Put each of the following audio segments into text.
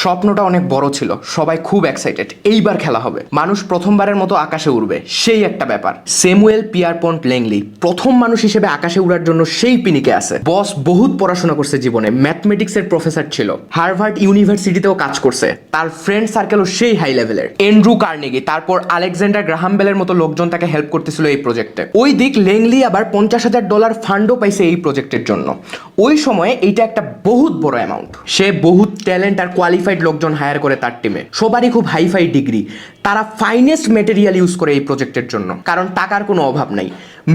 স্বপ্নটা অনেক বড় ছিল, সবাই খুব এক্সাইটেড এইবার খেলা হবে। মানুষ প্রথমবারের মতো আকাশে উড়বে, সেই একটা ব্যাপার। স্যামুয়েল পিয়ারপন্ট লেংলি প্রথম মানুষ হিসেবে আকাশে উড়ার জন্য সেই পিনিকে আছে। বস বহুত পড়াশোনা করছে জীবনে ম্যাথমেটিক্সের প্রফেসর ছিল। হার্ভার্ড ইউনিভার্সিটিতেও কাজ করছে। তার ফ্রেন্ড সার্কেলও সেই হাই লেভেলের এন্ড্রু কার্নেগি তারপর আলেকজান্ডার গ্রাহাম বেলের মতো লোকজন তাকে হেল্প করতেছিল এই প্রজেক্টে ওই দিক লেংলি আবার পঞ্চাশ হাজার ডলার ফান্ডও পাইছে এই প্রজেক্টের জন্য। ওই সময়ে এইটা একটা বহুত বড় অ্যামাউন্ট সে বহুত ট্যালেন্ট আর কোয়ালিফাইড লোকজন হায়ার করে তার টিমে সবারই খুব হাইফাই ডিগ্রি তারা ফাইনেস্ট মেটেরিয়াল ইউজ করে এই প্রজেক্টের জন্য। কারণ টাকার কোনো অভাব নাই।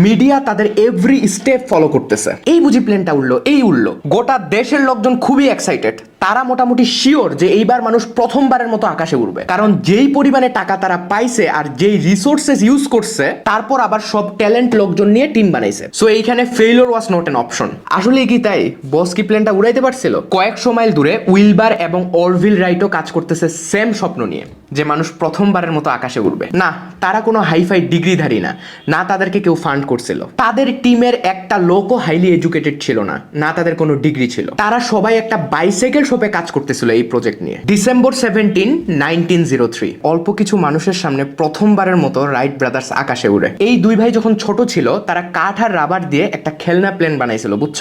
মিডিয়া তাদের এভরি স্টেপ ফলো করতেছে। এই বুঝি প্লেনটা উঠল, এই উঠল। গোটা দেশের লোকজন খুবই এক্সাইটেড তারা মোটামুটি শিওর যে এইবার মানুষ প্রথমবারের মতো আকাশে উঠবে কারণ যেই পরিমাণে টাকা তারা পাইছে আর যেই রিসোর্সেস ইউজ করছে, তারপর আবার সব ট্যালেন্ট লোকজন নিয়ে টিম বানাইছে। সো এইখানে failure was not an option আসলে কি তাই? বস কি প্লেনটা উড়াইতে পারছিল? কয়েকশো মাইল দূরে উইলবার এবং অরভিল রাইটও কাজ করতেছে সেম স্বপ্ন নিয়ে, যে মানুষ প্রথমবারের মতো আকাশে উঠবে না, তারা কোনো হাইফাই ডিগ্রিধারী না। না তাদেরকে কেউ ফান্ড করছিল। তাদের টিমের একটা লোকও হাইলি এডুকেটেড ছিল না। না তাদের কোনো ডিগ্রি ছিল। তারা সবাই একটা বাইসাইকেল শপে কাজ করতেছিল এই প্রজেক্ট নিয়ে। December seventeen nineteen zero three অল্প কিছু মানুষের সামনে প্রথমবারের মতো রাইট ব্রাদার্স আকাশে উড়ে। এই দুই ভাই যখন ছোট ছিল, তারা কাঠ আর রাবার দিয়ে একটা খেলনা প্লেন বানাইছিল, বুঝছ?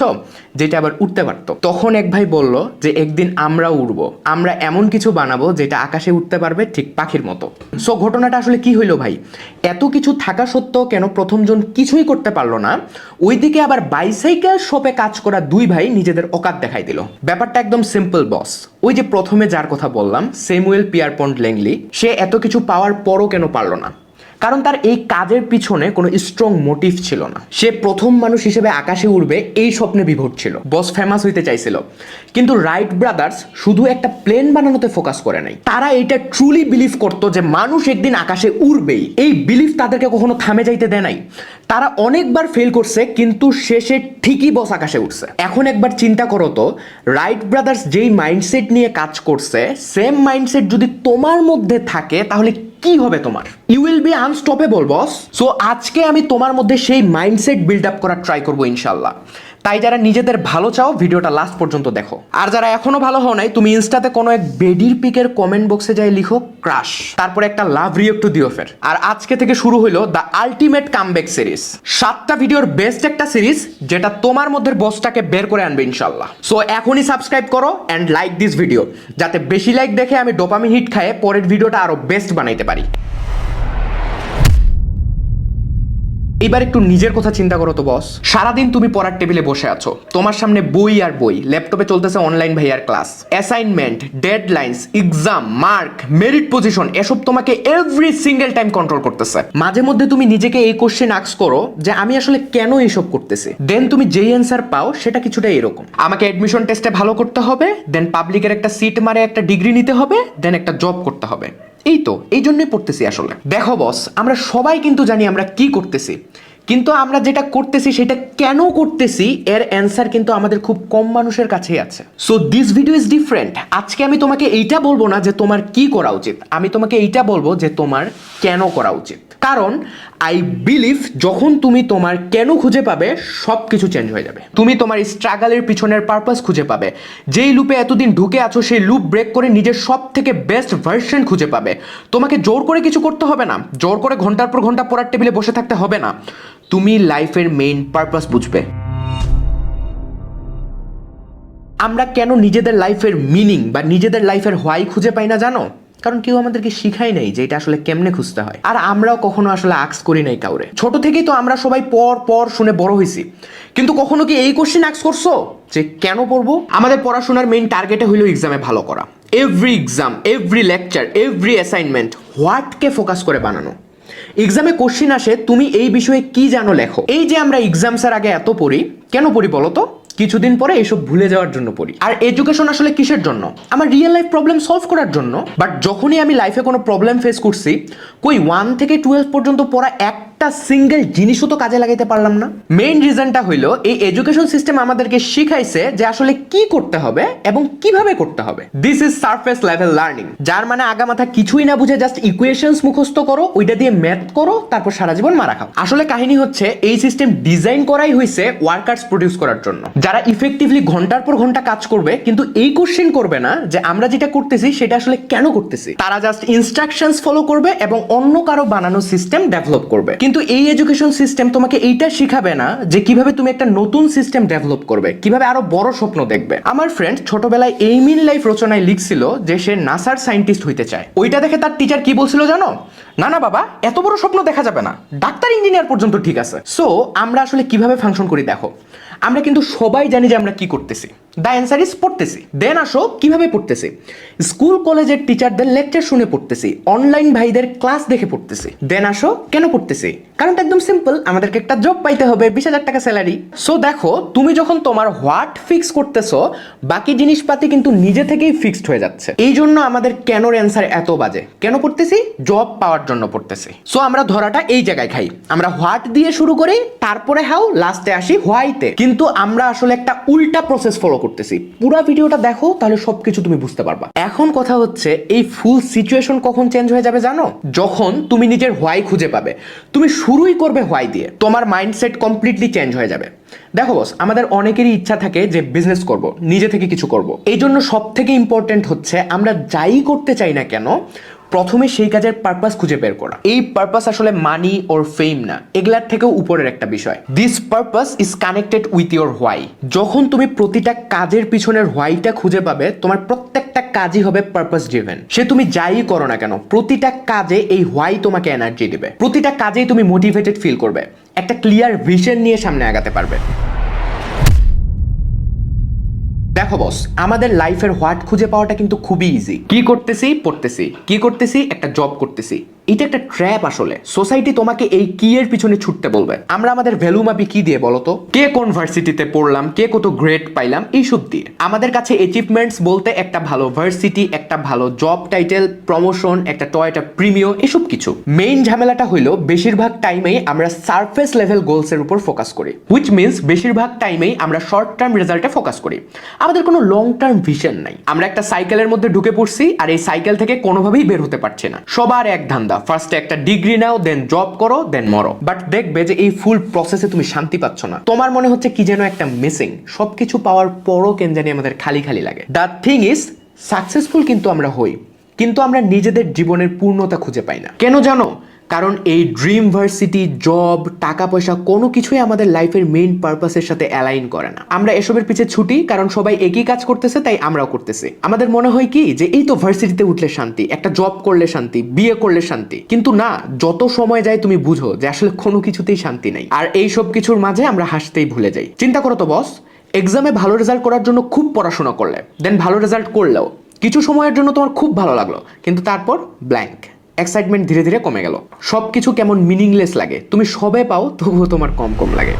যেটা আবার উঠতে পারতো। তখন এক ভাই বলল যে, একদিন আমরা উড়বো। আমরা এমন কিছু বানাবো যেটা আকাশে উঠতে পারবে ঠিক পাখির মতো। সো ঘটনাটা আসলে কি হইল ভাই? এত কিছু থাকা সত্ত্বেও কেন প্রথমজন কিছুই করতে পারল না? ওইদিকে আবার বাইসাইকেল শপে কাজ করা দুই ভাই নিজেদের অকাত দেখাই দিল। ব্যাপারটা একদম সিম্পল বস ওই যে প্রথমে যার কথা বললাম স্যামুয়েল পিয়ারপন্ট ল্যাংলি সে এত কিছু পাওয়ার পরও কেন পারল না? কারণ তার এই কাজের পিছনে কোনো স্ট্রং মোটিভ ছিল না। সে প্রথম মানুষ হিসেবে আকাশে উড়বে এই স্বপ্নে বিভোর ছিল। বস ফেমাস হইতে চাইছিল। কিন্তু রাইট ব্রাদার্স শুধু একটা প্লেন বানানোতে ফোকাস করে নাই। তারা এটা ট্রুলি বিলিভ করতো যে মানুষ একদিন আকাশে উড়বেই। এই বিলিভ তাদেরকে কখনো থামে যাইতে দেয় নাই। তারা অনেকবার ফেল করছে, কিন্তু শেষে ঠিকই বস আকাশে উঠছে এখন একবার চিন্তা করো তো রাইট ব্রাদার্স যেই মাইন্ডসেট নিয়ে কাজ করছে সেম মাইন্ডসেট যদি তোমার মধ্যে থাকে, তাহলে কি হবে তোমার? You will be unstoppable boss so আজকে আমি তোমার মধ্যে সেই মাইন্ডসেট বিল্ড আপ করার ট্রাই করব ইনশাল্লাহ তাই যারা নিজেদের ভালো চাও, ভিডিওটা লাস্ট পর্যন্ত দেখো। আর যারা এখনও ভালো হও নাই, তুমি ইনস্টাতে কোনো এক বেডির পিকের কমেন্ট বক্সে যাই লিখো ক্রাশ তারপরে একটা লাভ রিয়েক্ট দিও ফের। আর আজকে থেকে শুরু হইল দ্য আলটিমেট কামব্যাক সিরিজ সাতটা ভিডিওর বেস্ট একটা সিরিজ যেটা তোমার মধ্যে বসটাকে বের করে আনবে, ইনশাল্লাহ। সো এখনই সাবস্ক্রাইব করো অ্যান্ড লাইক দিস ভিডিও যাতে বেশি লাইক দেখে আমি ডোপামিন হিট খায়ে পরের ভিডিওটা আরও বেস্ট বানাইতে পারি। এইবার একটু নিজের কথা চিন্তা করো তো, বস। সারাদিন তুমি পড়ার টেবিলে বসে আছো। তোমার সামনে বই আর বই, ল্যাপটপে চলতেছে অনলাইন ভাইয়ার class assignment deadlines exam mark merit position এসব তোমাকে এভরি সিঙ্গেল টাইম কন্ট্রোল করতেছে। মাঝে মধ্যে তুমি নিজেকে এই কোশ্চেন আক্স করো যে, আমি আসলে কেন এইসব করতেছি? দেন তুমি যেই অ্যান্সার পাও, সেটা কিছুটা এরকম। আমাকে অ্যাডমিশন টেস্টে ভালো করতে হবে দেন পাবলিকের একটা সিট মারে একটা ডিগ্রি নিতে হবে দেন একটা জব করতে হবে। এই তো এই জন্যই পড়তেছি আসলে। দেখো বস আমরা সবাই কিন্তু জানি আমরা কি করতেছি। কিন্তু আমরা যেটা করতেছি, সেটা কেন করতেছি, এর অ্যান্সার কিন্তু আমাদের খুব কম মানুষের কাছেই আছে। So this video is different আজকে আমি তোমাকে এইটা বলব না যে তোমার কি করা উচিত। আমি তোমাকে এইটা বলব যে তোমার কেন করা উচিত। কারণ আই বিলিভ যখন তুমি তোমার কেন খুঁজে পাবে সব কিছু চেঞ্জ হয়ে যাবে। তুমি তোমার স্ট্রাগলের পিছনের পারপাস খুঁজে পাবে। যেই লুপে এতদিন ঢুকে আছো, সেই লুপ ব্রেক করে নিজের সব থেকে বেস্ট ভার্সন খুঁজে পাবে। তোমাকে জোর করে কিছু করতে হবে না। জোর করে ঘণ্টার পর ঘণ্টা পড়ার টেবিলে বসে থাকতে হবে না। তুমি লাইফের মেইন পারপাস বুঝবে। আমরা কেন নিজেদের লাইফের মিনিং বা নিজেদের লাইফের হোয়াই খুঁজে পাই না জানো? কারণ কেউ আমাদেরকে শিখাই নাই যে এটা আসলে কেমনে খুঁজতে হয়। আর আমরাও কখনো আসলে আক্স করি নাই কাউরে। ছোট থেকেই তো আমরা সবাই পর পর শুনে বড় হয়েছি কিন্তু কখনো কি এই কোশ্চেন আক্স করছ? যে কেন পড়ব? আমাদের পড়াশোনার মেইন টার্গেটে হইল এক্সামে ভালো করা। Every exam every lecture every assignment হোয়াটকে focus করে বানানো? এক্সামে কোশ্চিন আসে, তুমি এই বিষয়ে কি জানো লেখো। এই যে আমরা এক্সামসের আগে এত পড়ি, কেন পড়ি বলো তো? কিছুদিন পরে এসব ভুলে যাওয়ার জন্য পড়ি। আর এডুকেশন আসলে কিসের জন্য? আমার রিয়েল লাইফ প্রবলেম সলভ করার জন্য। বাট যখনই আমি লাইফে কোনো প্রবলেম ফেস করছি, কই ওয়ান থেকে টুয়েলভ পর্যন্ত পড়া এক একটা সিঙ্গেল জিনিসও তো কাজে লাগাইতে পারলাম না। মেইন রিজনটা হইল, এই এডুকেশন সিস্টেম আমাদেরকে শিখাইছে যে আসলে কি করতে হবে এবং কীভাবে করতে হবে। This is surface level learning যার মানে আগামাথা কিছুই না বুঝে জাস্ট ইকুয়েশনস মুখস্থ করো, ওইটা দিয়ে ম্যাথ করো, তারপর সারা জীবন মারা খাও। আসলে কাহিনী হচ্ছে, এই সিস্টেম ডিজাইন করাই হয়েছে ওয়ার্কার্স প্রডিউস করার জন্য। যারা ইফেক্টিভলি ঘণ্টার পর ঘণ্টা কাজ করবে, কিন্তু এই কোশ্চেন করবে না যে আমরা যেটা করতেছি, সেটা আসলে কেন করতেছি। তারা জাস্ট ইনস্ট্রাকশনস ফলো করবে এবং অন্য কারও বানানো সিস্টেম ডেভেলপ করবে। কিন্তু এই এডুকেশন সিস্টেম তোমাকে এইটা শিখাবে না যে কীভাবে তুমি একটা নতুন সিস্টেম ডেভেলপ করবে, কীভাবে আরও বড় স্বপ্ন দেখবে। আমার ফ্রেন্ড ছোটবেলায় এই মিন লাইফ রচনায় লিখছিল যে সে নাসার সায়েন্টিস্ট হইতে চায়। ওইটা দেখে তার টিচার কি বলছিল জানো? না না বাবা, এত বড় স্বপ্ন দেখা যাবে না। ডাক্তার ইঞ্জিনিয়ার পর্যন্ত ঠিক আছে। সো আমরা আসলে কীভাবে ফাংশন করি দেখো। আমরা কিন্তু সবাই জানি যে আমরা কি করতেছি। দ্য অ্যান্সার ইজ পড়তেছি। দেন আসো, কীভাবে পড়তেছি? স্কুল কলেজের টিচারদের লেকচার শুনে পড়তেছি। অনলাইন ভাইদের ক্লাস দেখে পড়তেছি। দেন আসো, কেন পড়তেছি? কারণটা একদম সিম্পল আমাদেরকে একটা জব পাইতে হবে, বিশ হাজার টাকা স্যালারি সো দেখো, তুমি যখন তোমার হোয়াট ফিক্স করতেছো, বাকি জিনিসপাতি কিন্তু নিজে থেকেই ফিক্সড হয়ে যাচ্ছে। এই জন্য আমাদের কেনর অ্যান্সার এত বাজে। কেন পড়তেছি? জব পাওয়ার জন্য পড়তেছি। সো আমরা ধরাটা এই জায়গায় খাই। আমরা হোয়াট দিয়ে শুরু করি, তারপরে হাউ লাস্টে আসি হোয়াইতে কিন্তু আমরা আসলে একটা উল্টা প্রসেস ফলো করতেছি। পুরো ভিডিওটা দেখো, তাহলে সবকিছু তুমি বুঝতে পারবা। এখন কথা হচ্ছে, এই ফুল সিচুয়েশন কখন চেঞ্জ হয়ে যাবে জানো? যখন তুমি নিজের হোয়াই খুঁজে পাবে। তুমি শুরুই করবে হোয়াই দিয়ে। তোমার মাইন্ডসেট কমপ্লিটলি চেঞ্জ হয়ে যাবে। দেখো বস আমাদের অনেকেরই ইচ্ছা থাকে যে বিজনেস করব, নিজে থেকে কিছু করব। এই জন্য সব থেকে ইম্পর্টেন্ট হচ্ছে, আমরা যাই করতে চাই না কেন প্রথমে সেই কাজের পারপাস খুঁজে বের করা। এই পারপাস আসলে মানি ওর ফেম না, এগুলার থেকেও উপরের একটা বিষয়। This purpose is connected with your why যখন তুমি প্রতিটা কাজের পিছনের হোয়াইটা খুঁজে পাবে, তোমার প্রত্যেকটা কাজই হবে পারপাস ড্রিভেন সে তুমি যাই করো না কেন, প্রতিটা কাজে এই হোয়াই তোমাকে এনার্জি দেবে। প্রতিটা কাজেই তুমি মোটিভেটেড ফিল করবে। একটা ক্লিয়ার ভিশন নিয়ে সামনে আগাতে পারবে। দেখো বস আমাদের লাইফের হোয়াট খুঁজে পাওয়াটা কিন্তু খুবই ইজি কি করতেছি? পড়তেছি। কি করতেছি? একটা জব করতেছি। এটা একটা ট্র্যাপ আসলে। সোসাইটি তোমাকে এই কি এর পিছনে ছুটতে বলবে। আমরা আমাদের ভ্যালু মাপি কি দিয়ে বলতো? কে কোন ভার্সিটিতে পড়লাম, কে কত গ্রেড পাইলাম এইসব দিয়ে আমাদের কাছে অ্যাচিভমেন্টস বলতে একটা ভালো ভার্সিটি একটা ভালো জব টাইটেল প্রমোশন একটা টয়টা প্রিমিয় এসব কিছু। মেইন ঝামেলাটা হইল, বেশিরভাগ টাইমেই আমরা সারফেস লেভেল গোলসের উপর ফোকাস করি। হুইচ মিনস বেশিরভাগ টাইমেই আমরা শর্ট টার্ম রেজাল্টে ফোকাস করি। আমাদের কোনো লং টার্ম ভিশন নাই। আমরা একটা সাইকেলের মধ্যে ঢুকে পড়ছি, আর এই সাইকেল থেকে কোনোভাবেই বের হতে পারছে না। সবার এক ধান্দা। ফার্স্টে একটা ডিগ্রি নাও দেন জব করো দেন মরো। বাট দেখবে যে এই ফুল প্রসেসে তুমি শান্তি পাচ্ছ না। তোমার মনে হচ্ছে কি যেন একটা মিসিং সবকিছু পাওয়ার পরও কেন জানি আমাদের খালি খালি লাগে। দ্য থিং ইজ সাকসেসফুল কিন্তু আমরা হই। কিন্তু আমরা নিজেদের জীবনের পূর্ণতা খুঁজে পাই না। কেন জানো? কারণ এই ড্রিম ভার্সিটি জব টাকা পয়সা কোনো কিছুই আমাদের লাইফের মেইন পারপাসের সাথে অ্যালাইন করে না। আমরা এসবের পিছে ছুটি, কারণ সবাই একই কাজ করতেছে, তাই আমরাও করতেছি। আমাদের মনে হয় কি যে এই তো ভার্সিটিতে উঠলে শান্তি, একটা জব করলে শান্তি, বিয়ে করলে শান্তি। কিন্তু না, যত সময় যায় তুমি বুঝো যে আসলে কোনো কিছুতেই শান্তি নাই। আর এই সব কিছুর মাঝে আমরা হাসতেই ভুলে যাই। চিন্তা করো তো বস এক্সামে ভালো রেজাল্ট করার জন্য খুব পড়াশোনা করলে দেন ভালো রেজাল্ট করলেও, কিছু সময়ের জন্য তোমার খুব ভালো লাগল, কিন্তু তারপর ব্ল্যাঙ্ক এক্সাইটমেন্ট ধীরে ধীরে কমে গেল। সব কিছু কেমন মিনিংলেস লাগে। তুমি সবে পাও, তবুও তোমার কম কম লাগে।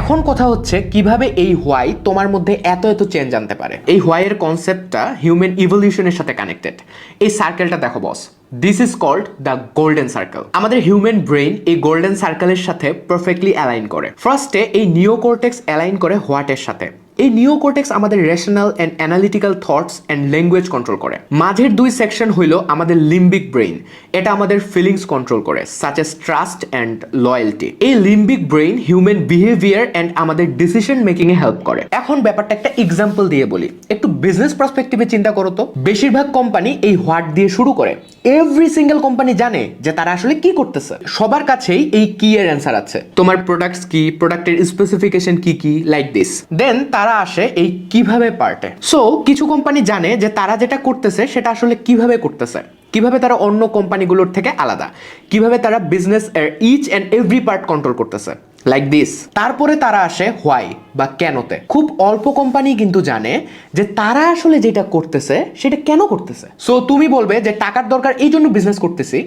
এখন কথা হচ্ছে, কীভাবে এই হোয়াই তোমার মধ্যে এত এত চেঞ্জ আনতে পারে? এই হোয়াইয়ের কনসেপ্টটা হিউম্যান ইভলিউশনের সাথে কানেক্টেড এই সার্কেলটা দেখো boss this is called the golden circle আমাদের হিউম্যান ব্রেইন এই গোল্ডেন সার্কেলের সাথে পারফেক্টলি অ্যালাইন করে। ফার্স্টে এই নিওকোর্টেক্স অ্যালাইন করে হোয়াটের সাথে? এই নিওকোর্টেক্স আমাদের rational and analytical thoughts and language control করে। মাঝের দুই সেকশন হইল আমাদের লিম্বিক ব্রেইন এটা আমাদের ফিলিংস কন্ট্রোল করে such as trust and loyalty এই limbic brain human behaviour and আমাদের ডিসিশন মেকিং এ হেল্প করে। এখন ব্যাপারটা একটা এক্সাম্পল দিয়ে বলি। একটু বিজনেস পার্সপেক্টিভে চিন্তা করো তো। বেশিরভাগ কোম্পানি এই হোয়াট দিয়ে শুরু করে। এভরি সিঙ্গেল কোম্পানি জানে যে তারা আসলে কি করতেছে। সবার কাছেই এই কি এর অ্যান্সার আছে। তোমার প্রোডাক্টস কি? প্রোডাক্টের স্পেসিফিকেশন কি কি? লাইক দিস দেন তারা আসে এই কীভাবে পার্টে। সো কিছু কোম্পানি জানে যে তারা যেটা করতেছে, সেটা আসলে কীভাবে করতেছে। কীভাবে তারা অন্য কোম্পানিগুলোর থেকে আলাদা। কীভাবে তারা বিজনেস এর each and every part control করতেছে। লাইক দিস তারপরে তারা আসে হোয়াই বা কেনতে। খুব অল্প কোম্পানি কিন্তু জানে যে তারা আসলে যেটা করতেছে, সেটা কেন করতেছে। সো তুমি বলবে যে টাকার দরকার, এই জন্য বিজনেস করতেছি।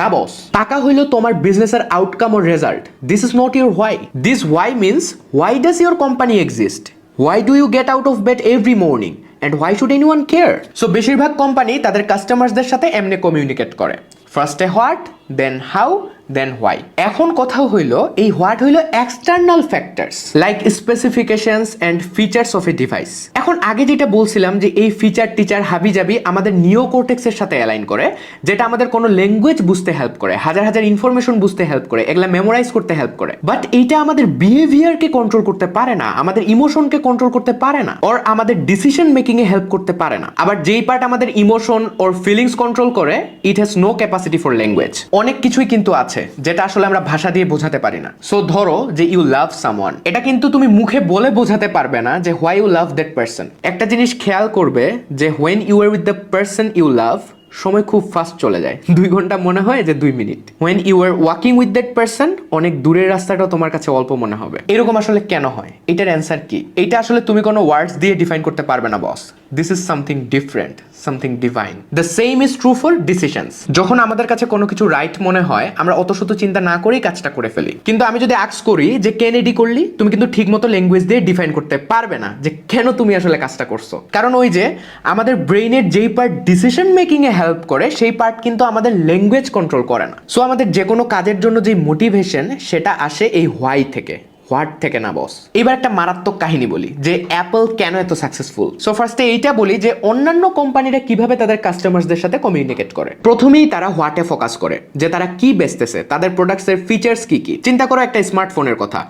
না বস টাকা হইল তোমার বিজনেসের outcome O result this is not your why this why means why does your company exist why do you get out of bed every morning and why should any one care so বেশিরভাগ company তাদের কাস্টমার্সদের সাথে এমনি communicate করে। ফার্স্টে what then how then why এখন কথা হইল, এই হোয়াট হইল external factors like specifications and features of a device এখন আগে যেটা বলছিলাম যে এই ফিচার টিচার হাবি জাবি আমাদের নিও কোর্টেক্সের সাথে অ্যালাইন করে, যেটা আমাদের কোনো ল্যাঙ্গুয়েজ বুঝতে হেল্প করে, হাজার হাজার ইনফরমেশন বুঝতে হেল্প করে, এগুলা মেমোরাইজ করতে হেল্প করে। বাট এইটা আমাদের বিহেভিয়ারকে কন্ট্রোল করতে পারে না, আমাদের ইমোশনকে কন্ট্রোল করতে পারে না ওর আমাদের ডিসিশন মেকিং এ হেল্প করতে পারে না। আবার যেই পার্ট আমাদের ইমোশন ওর ফিলিংস কন্ট্রোল করে it has no capacity for language অনেক কিছুই কিন্তু আছে। যেটা আসলে আমরা ভাষা দিয়ে বোঝাতে পারি না। সো ধরো যে ইউ লাভ সামওয়ান এটা কিন্তু তুমি মুখে বলে বোঝাতে পারবে না যে why you love that person একটা জিনিস খেয়াল করবে যে when you are with the person you love সময় খুব ফাস্ট চলে যায়। দুই ঘণ্টা মনে হয় যে দুই minute. When you are walking with that person অনেক দূরের রাস্তাটাও তোমার কাছে অল্প মনে হবে। এরকম আসলে কেন হয়? এটার অ্যান্সার কি? এটা আসলে তুমি কোনো ওয়ার্ডস দিয়ে ডিফাইন করতে পারবে না boss this is something different something divine the same is true for decisions যখন আমাদের কাছে কোনো কিছু রাইট মনে হয়, আমরা অত শত চিন্তা না করেই কাজটা করে ফেলি। কিন্তু আমি যদি আক্স করি যে, কেন এডি করলি? তুমি কিন্তু ঠিক মতো ল্যাঙ্গুয়েজ দিয়ে ডিফাইন করতে পারবে না যে, কেন তুমি আসলে কাজটা করছ? কারণ ওই যে, আমাদের ব্রেইনের যেই পার্ট ডিসিশন মেকিং এ হেল্প করে, সেই পার্ট কিন্তু আমাদের ল্যাঙ্গুয়েজ কন্ট্রোল করে না। সো আমাদের যে কোনো কাজের জন্য যে মোটিভেশন সেটা আসে এই হোয়াই থেকে। হোয়াট থেকে না বস এবার একটা মারাত্মক কাহিনী বলি, যে অ্যাপল কেন এত সাকসেসফুল সো ফার্স্টে এইটা বলি যে, অন্যান্য কোম্পানিরা কীভাবে তাদের কাস্টমার্সদের সাথে কমিউনিকেট করে? প্রথমেই তারা হোয়াটে ফোকাস করে, যে তারা কি বেচতেছে, তাদের প্রোডাক্টসের ফিচার্স কি কি? চিন্তা করো একটা স্মার্টফোনের কথা।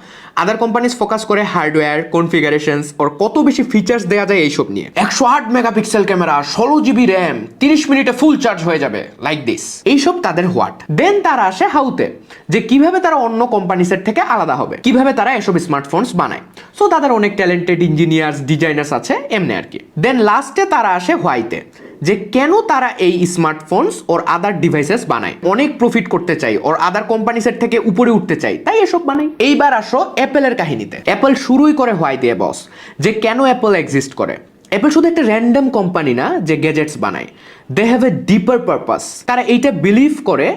আদার কোম্পানিজ ফোকাস করে হার্ডওয়্যার কনফিগারেশনস ওর কত বেশি ফিচার্স দেওয়া যায় এইসব নিয়ে। একশো আট মেগাপিক্সেল ক্যামেরা ষোলো জিবি র্যাম তিরিশ মিনিটে ফুল চার্জ হয়ে যাবে লাইক দিস এইসব তাদের হোয়াট দেন তারা আসে হাউতে যে কীভাবে তারা অন্য কোম্পানিসের থেকে আলাদা হবে, কীভাবে তারা এসব স্মার্টফোনস বানায়। সো তাদের অনেক ট্যালেন্টেড ইঞ্জিনিয়ার্স ডিজাইনার্স আছে, এমনি আর কি। দেন লাস্টে তারা আসে হোয়াইতে যে কেন তারা এই স্মার্টফোনস ওর আদার ডিভাইসেস বানায়। অনেক প্রফিট করতে চাই ওর আদার কোম্পানিসের থেকে উপরে উঠতে চাই তাই এসব বানায়। এইবার আসো অ্যাপেলের কাহিনীতে। অ্যাপল শুরুই করে হোয়াই দিয়ে বস যে কেন অ্যাপল এক্সিস্ট করে? অ্যাপেল শুধু একটা র্যান্ডম কোম্পানি না, যে গ্যাজেটস বানায়। They have a deeper purpose তারা এইটা বিলিভ করে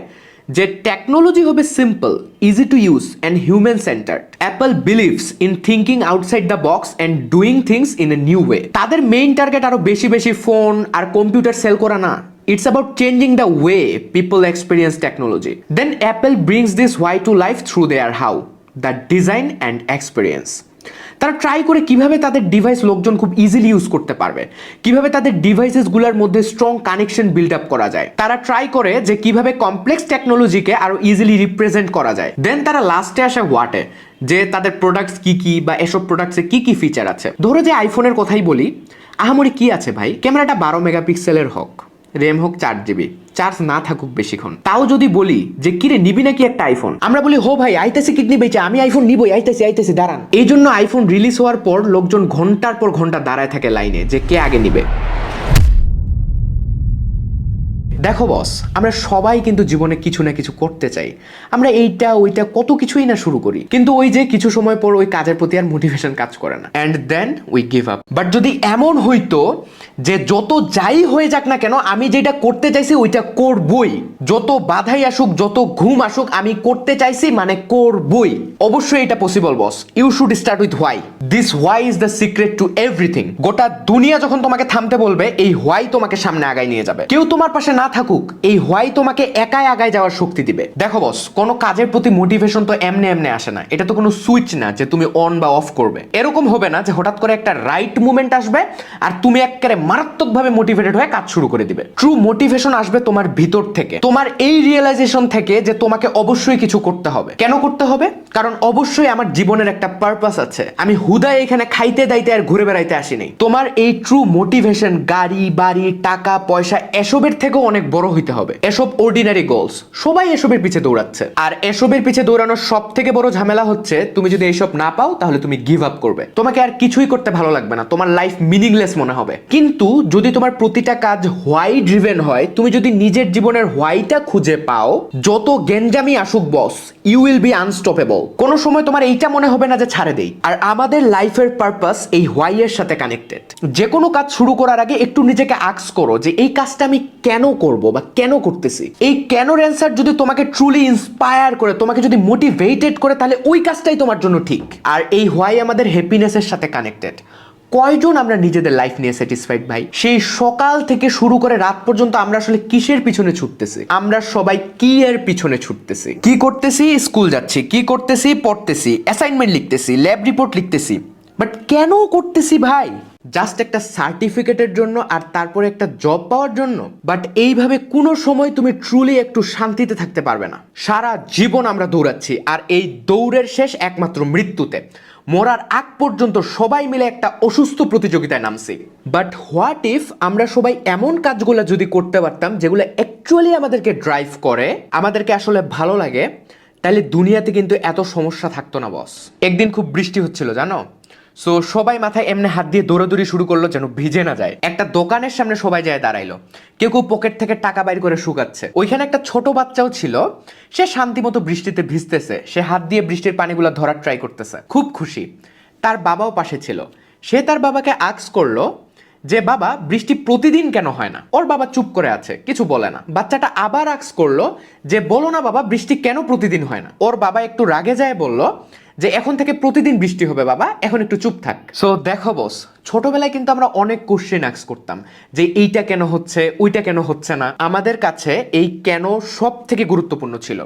যে টেকনোলজি হবে simple easy to use and human centred Apple believes in thinking outside the box and doing things in a new way তাদের main target আরও বেশি বেশি ফোন আর computer sell করা না It's about changing the way people experience technology. Then Apple brings this why to life through their how, the design and experience. তারা try করে কীভাবে তাদের ডিভাইস লোকজন খুব ইজিলি ইউজ করতে পারবে। কীভাবে তাদের ডিভাইসেসগুলোর মধ্যে স্ট্রং কানেকশন বিল্ড আপ করা যায়। তারা ট্রাই করে যে কীভাবে কমপ্লেক্স টেকনোলজিকে আরও ইজিলি রিপ্রেজেন্ট করা যায়। দেন তারা লাস্টে আসে হোয়াটে যে তাদের প্রোডাক্টস কি কি বা এসব প্রোডাক্টসে কি কি ফিচার আছে? ধরো যে আইফোনের কথাই বলি, আহামরি কি আছে ভাই? ক্যামেরাটা বারো মেগাপিক্সেলের হোক র্যাম হোক চার জিবি চার্জ না থাকুক বেশিক্ষণ। তাও যদি বলি যে, কিরে, নিবি নাকি একটা আইফোন আমরা বলি, হো ভাই, আইতেছি কিডনি বেচে, আমি আইফোন নিবই, আইতেছি আইতেছি, দাঁড়ান। এই জন্য আইফোন রিলিজ হওয়ার পর লোকজন ঘণ্টার পর ঘণ্টা দাঁড়ায় থাকে লাইনে যে, কে আগে নিবে? দেখো বস আমরা সবাই কিন্তু জীবনে কিছু না কিছু করতে চাই। আমরা এইটা, ওইটা কত কিছুই না শুরু করি। কিন্তু ওই যে কিছু সময় পর ওই কাজের প্রতি আর মোটিভেশন কাজ করে না। And then we give up but যদি এমন হইতো যে যত যাই হয়ে যাক না কেন, আমি যেটা করতে চাইছি ওইটা করবই। যত বাধাই আসুক, যত ঘুম আসুক, আমি করতে চাইছি মানে করবই। অবশ্যই এটা possible boss you should start with why this why is the secret to everything গোটা দুনিয়া যখন তোমাকে থামতে বলবে, এই হোয়াই তোমাকে সামনে আগায় নিয়ে যাবে। কেউ তোমার পাশে না থাকুক, এই হোয়াই তোমাকে একাই আগায় যাওয়ার শক্তি দিবে। দেখো বস কোনো কাজের প্রতি মোটিভেশন তো এমনি এমনি আসে না। এটা তো কোনো সুইচ না যে তুমি অন বা অফ করবে। এরকম হবে না যে হঠাৎ করে একটা রাইট মুভমেন্ট আসবে আর তুমি একেবারে মারাত্মকভাবে মোটিভেটেড হয়ে কাজ শুরু করে দিবে। ট্রু মোটিভেশন আসবে তোমার ভিতর থেকে। তোমার এই রিয়েলাইজেশন থেকে যে তোমাকে অবশ্যই কিছু করতে হবে। কেন করতে হবে? কারণ অবশ্যই আমার জীবনের একটা পারপাস আছে। আমি হুদায় এখানে খাইতে দাইতে আর ঘুরে বেড়াইতে আসিনি। তোমার এই ট্রু মোটিভেশন গাড়ি, বাড়ি, টাকা, পয়সা, এসবের থেকেও অনেক বড় হইতে হবে। এসব অর্ডিনারি গোলস সবাই এসবের পিছে দৌড়াচ্ছে। আর এসবের পিছে দৌড়ানোর সব থেকে বড় ঝামেলা হচ্ছে, তুমি যদি এইসব না পাও, তাহলে তুমি গিভ আপ করবে। তোমাকে আর কিছুই করতে ভালো লাগবে না। তোমার লাইফ মিনিংলেস মনে হবে। কিন্তু যদি তোমার প্রতিটা কাজ হোয়াই ড্রিভেন হয়, তুমি যদি নিজের জীবনের হোয়াইটা খুঁজে পাও, যত গেঞ্জামি আসুক boss you will be unstoppable কোনো সময় তোমার এইটা মনে হবে না যে ছাড়ে দেই। আর আমাদের লাইফের পারপাস এই হোয়াই এর সাথে কানেক্টেড যে কোনো কাজ শুরু করার আগে একটু নিজেকে আক্স করো যে, এই কাজটা আমি কেন করব বা কেন করতেছি? এই কেনর অ্যান্সার যদি তোমাকে ট্রুলি ইন্সপায়ার করে, তোমাকে যদি মোটিভেটেড করে, তাহলে ওই কাজটাই তোমার জন্য ঠিক। আর এই হোয়াই আমাদের হ্যাপিনেসের সাথে কানেক্টেড কয়জন আমরা নিজেদের লাইফ নিয়ে স্যাটিসফাইড ভাই? সেই সকাল থেকে শুরু করে রাত পর্যন্ত আমরা আসলে কিসের পিছনে ছুটতেছি? আমরা সবাই কি এর পিছনে ছুটতেছি? কি করতেছি? স্কুল যাচ্ছি। কি করতেছি? পড়তেছি। অ্যাসাইনমেন্ট লিখতেছি। ল্যাব রিপোর্ট লিখতেছি। বাট কেন করতেছি ভাই? জাস্ট একটা সার্টিফিকেটের জন্য আর তারপরে একটা জব পাওয়ার জন্য। বাট এইভাবে কোনো সময় তুমি ট্রুলি একটু শান্তিতে থাকতে পারবে না। সারা জীবন আমরা দৌড়াচ্ছি আর এই দৌড়ের শেষ একমাত্র মৃত্যুতে। মরার আগ পর্যন্ত সবাই মিলে একটা অসুস্থ প্রতিযোগিতায় নামছি। বাট হোয়াট ইফ আমরা সবাই এমন কাজগুলো যদি করতে পারতাম যেগুলো অ্যাকচুয়ালি আমাদেরকে ড্রাইভ করে, আমাদেরকে আসলে ভালো লাগে, তাহলে দুনিয়াতে কিন্তু এত সমস্যা থাকতো না বস একদিন খুব বৃষ্টি হচ্ছিল, জানো? সো সবাই মাথায় এমনি হাত দিয়ে দৌড়াদৌড়ি শুরু করল যেন ভিজে না যায়। একটা দোকানের সামনে সবাই যায় দাঁড়াইলো। কেউ কেউ পকেট থেকে টাকা বাইর করে শুকাচ্ছে। ওইখানে একটা ছোট বাচ্চাও ছিল। সে শান্তি মতো বৃষ্টিতে ভিজতেছে। সে হাত দিয়ে বৃষ্টির পানিগুলো ধরার ট্রাই করতেছে। খুব খুশি। তার বাবাও পাশে ছিল। সে তার বাবাকে আক্স করল যে, বাবা, বৃষ্টি প্রতিদিন কেন হয় না? ওর বাবা চুপ করে আছে, কিছু বলে না। বাচ্চাটা আবার আক্স করল যে, বলো না বাবা, বৃষ্টি কেন প্রতিদিন হয় না? ওর বাবা একটু রাগে যায় বলল যে এখন থেকে প্রতিদিন বৃষ্টি হবে বাবা, এখন একটু চুপ থাক। সো দেখো বস ছোটবেলায় কিন্তু আমরা অনেক কোশ্চেন আক্স করতাম, যে এইটা কেন হচ্ছে, ওইটা কেন হচ্ছে না? আমাদের কাছে এই কেন সব থেকে গুরুত্বপূর্ণ ছিল।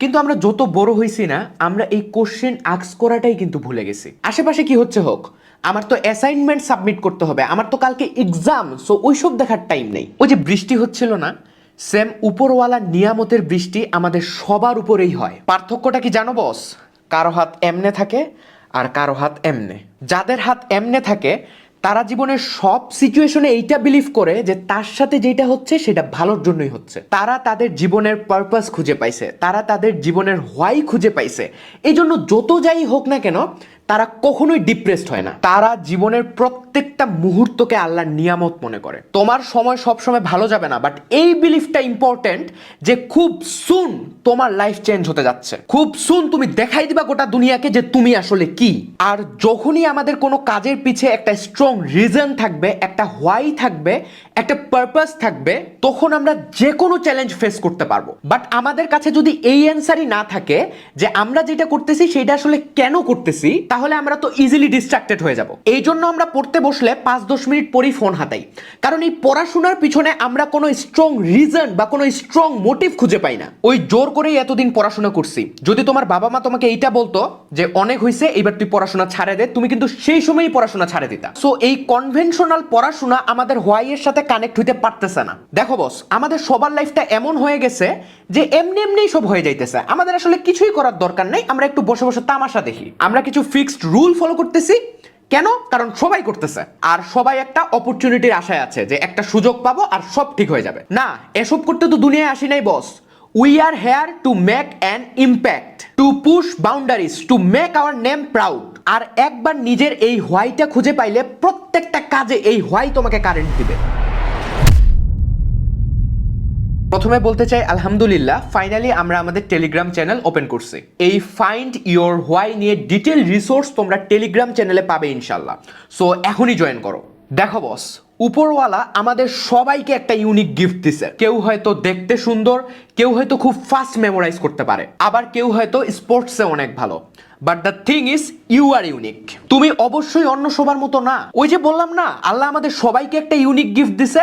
কিন্তু আমরা যত বড় হয়েছি না, আমরা এই কোশ্চেন আক্স করাটাই কিন্তু ভুলে গেছি। আশেপাশে কি হচ্ছে হোক, আমার তো অ্যাসাইনমেন্ট সাবমিট করতে হবে, আমার তো কালকে এক্সাম সো ওইসব দেখার টাইম নেই। ওই যে বৃষ্টি হচ্ছিল না সেম উপরওয়ালা নিয়ামতের বৃষ্টি আমাদের সবার উপরেই হয়। পার্থক্যটা কি জানো বস কারও হাত এমনে থাকে আর কারও হাত এমনে। যাদের হাত এমনে থাকে, তারা জীবনের সব সিচুয়েশনে এইটা বিলিভ করে যে তার সাথে যেটা হচ্ছে, সেটা ভালোর জন্যই হচ্ছে। তারা তাদের জীবনের পারপাস খুঁজে পাইছে। তারা তাদের জীবনের হোয়াই খুঁজে পাইছে। এই জন্য যত যাই হোক না কেন তারা কখনোই ডিপ্রেসড হয় না। তারা জীবনের প্রত্যেকটা মুহূর্তকে আল্লাহর নিয়ামত মনে করে। তোমার সময় সব সময় ভালো যাবে না বাট এই বিলিফটা ইম্পর্টেন্ট যে খুব সুন তোমার লাইফ চেঞ্জ হতে যাচ্ছে। খুব সুন তুমি দেখাই দিবা গোটা দুনিয়াকে যে তুমি আসলে কি। আর যখনই আমাদের কোনো কাজের পিছে একটা স্ট্রং রিজন থাকবে, একটা হোয়াই থাকবে, একটা পারপাস থাকবে, তখন আমরা যে কোনো চ্যালেঞ্জ ফেস করতে পারব। বাট আমাদের কাছে যদি এই অ্যান্সারই না থাকে যে আমরা যেটা করতেছি, সেটা আসলে কেন করতেছি তাহলে আমরা তো ইজিলি ডিস্ট্রাক্টেড হয়ে যাব। এই জন্য আমরা পড়তে বসলে পাঁচ দশ মিনিট পরেই ফোন হাতাই। কারণ এই পড়াশোনার পিছনে আমরা কোনো স্ট্রং রিজন বা কোনো স্ট্রং মোটিভ খুঁজে পাই না। ওই জোর করেই এতদিন পড়াশোনা করছি। যদি তোমার বাবা মা তোমাকে এইটা বলতো যে, অনেক হয়েছে এবার তুই পড়াশোনা ছাড়ে দে। তুমি কিন্তু সেই সময়ই পড়াশোনা ছাড়ে দিতা। সো এই কনভেনশনাল পড়াশোনা আমাদের হোয়াই এর সাথে কানেক্ট হইতে পারতেছে না। দেখো বস আমাদের সবার লাইফটা এমন হয়ে গেছে যে, এমনি এমনিই সব হয়ে যাইতেছে। আমাদের আসলে কিছুই করার দরকার নেই। আমরা একটু বসে বসে তামাশা দেখি। আমরা কিছু ফিক্সড রুল ফলো করতেছি। কেন? কারণ সবাই করতেছে। আর সবাই একটা অপরচুনিটির আশায় আছে যে একটা সুযোগ পাবো আর সব ঠিক হয়ে যাবে। না, এসব করতে তো দুনিয়ায় আসি নাই boss we are here to make an impact to push boundaries to make our name proud আর একবার নিজের এই হোয়াইটা খুঁজে পাইলে প্রত্যেকটা কাজে এই হোয়াই তোমাকে কারেন্ট দিবে। প্রথমে বলতে চাই, আলহামদুলিল্লাহ ফাইনালি আমরা আমাদের টেলিগ্রাম চ্যানেল ওপেন করছি। এই ফাইন্ড ইওর হোয়াই নিয়ে ডিটেল রিসোর্স তোমরা টেলিগ্রাম চ্যানেলে পাবে ইনশাল্লাহ সো এখনই জয়েন করো। দেখো বস উপরওয়ালা আমাদের সবাইকে একটা ইউনিক গিফট দিছে। কেউ হয়তো দেখতে সুন্দর, কেউ হয়তো খুব ফাস্ট মেমোরাইজ করতে পারে। আবার কেউ হয়তো স্পোর্টসে অনেক ভালো। But the thing is you are unique তুমি অবশ্যই অন্য সবার মতো না। ওই যে বললাম না, আল্লাহ আমাদের সবাইকে একটা ইউনিক গিফট দিছে।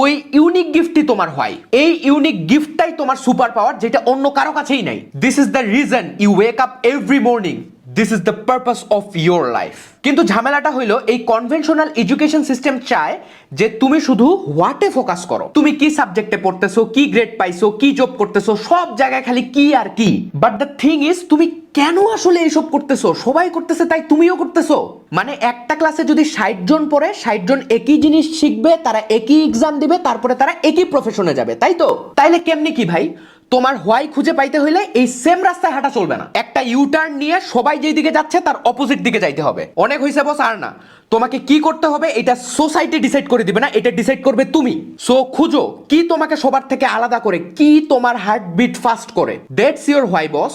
ওই ইউনিক গিফটই তোমার হয়। এই ইউনিক গিফটটাই তোমার সুপার পাওয়ার যেটা অন্য কারও কাছেই নাই। This is the reason you wake up every morning this is the purpose of your life কিন্তু ঝামেলাটা হইল, এই কনভেনশনাল এডুকেশন সিস্টেম চায় যে তুমি শুধু হোয়াটে ফোকাস করো। তুমি কি সাবজেক্টে পড়তেছো, কি গ্রেড পাইছো, কি জব করতেছো, সব জায়গায় খালি কি আর কি। বাট দ্য থিং ইজ তুমি কেন আসলে এইসব করতেছো? সবাই করতেছে তাই তুমিও করতেছো। মানে একটা ক্লাসে যদি ষাট জন পড়ে, ষাট জন একই জিনিস শিখবে, তারা একই এক্সাম দিবে, তারপরে তারা একই প্রফেশনে যাবে, তাই তো? তাইলে কেমনি কি ভাই? তোমার হোয়াই খুঁজে পাইতে হইলে এই সেম রাস্তায় হাঁটা চলবে না। একটা ইউটার্ন নিয়ে সবাই যেই দিকে যাচ্ছে, তার অপোজিট দিকে যাইতে হবে। অনেক হয়েছে বস আর না। তোমাকে কি করতে হবে, এটা সোসাইটি ডিসাইড করে দিবে না, এটা ডিসাইড করবে তুমি। সো খুঁজো কি তোমাকে সবার থেকে আলাদা করে, কি তোমার হার্ট বিট ফাস্ট করে। দ্যাটস ইওর হোয়াই বস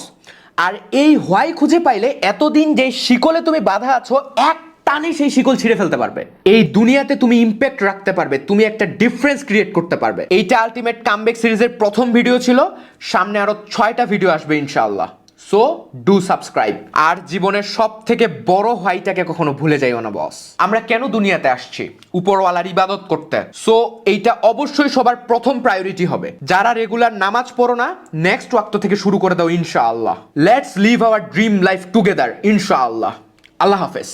আর এই হোয়াই খুঁজে পাইলে এতদিন যে শিকলে তুমি বাধা আছো, এক টানে সেই শিকল ছিঁড়ে ফেলতে পারবে। এই দুনিয়াতে তুমি ইম্প্যাক্ট রাখতে পারবে, তুমি একটা ডিফারেন্স ক্রিয়েট করতে পারবে। এইটা আলটিমেট কামব্যাক সিরিজের প্রথম ভিডিও ছিল, সামনে আরও ছয়টা ভিডিও আসবে ইনশাআল্লাহ। সো ডু সাবস্ক্রাইব আর জীবনের সব থেকে বড় হোয়াইটাকে কখনো ভুলে যাইও না বস আমরা কেন দুনিয়াতে আসছি? উপরওয়ালার ইবাদত করতে। সো এইটা অবশ্যই সবার প্রথম প্রায়োরিটি হবে। যারা রেগুলার নামাজ পড়ো না নেক্সট ওয়াক্ত থেকে শুরু করে দাও ইনশাআল্লাহ। Let's live our dream life together ইনশাআল্লাহ। আল্লাহ হাফেজ।